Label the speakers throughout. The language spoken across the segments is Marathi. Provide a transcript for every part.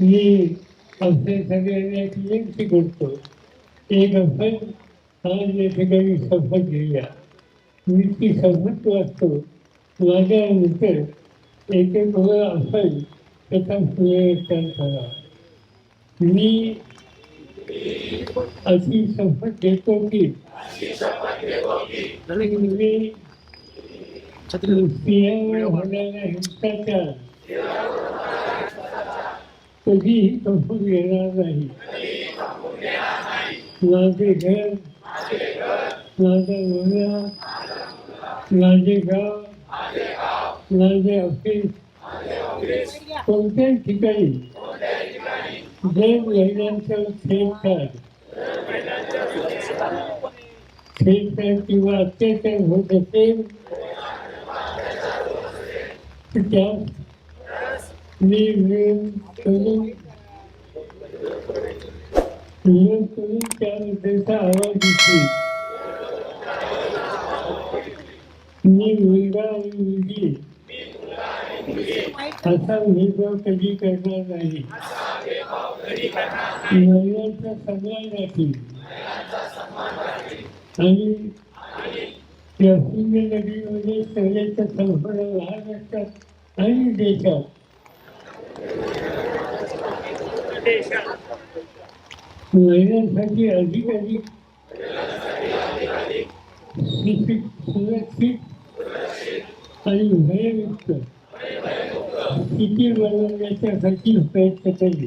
Speaker 1: मी आपल्या सगळ्यांना एक विनंती करतो एक आपण आज या ठिकाणी शपथ घेऊया. मी ती शपथ वाचतो माझ्यानंतर एक एक वेळ असेल त्याचा पुनरुच्चार करा. मी अशी शपथ घेतो की मी स्त्रियांवर होणारा हिंसाचार कधी संपून घेणार नाही. माझे घर माझा मुलगा माझे गाव माझे ऑफिस कोणत्याही ठिकाणी जय महिलांचं जर महिलांचा छेडछाड छेडछाड किंवा अत्याचार होत असेल त्या मी करून आवाज उठवी मी मुलगा आणि मुलगी. असा भेदभाव कधी करणार नाही. महिलांचा सन्मान राखील आणि या नदीमध्ये सगळ्याच्या संपूर्ण लहान असतात आणि देशात. महिलांसाठी अधिक अधिक सुशिक- सुरक्षित आणि भयमुक्त स्थिती बनवण्याच्यासाठी प्रयत्न केले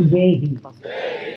Speaker 1: जय हिंद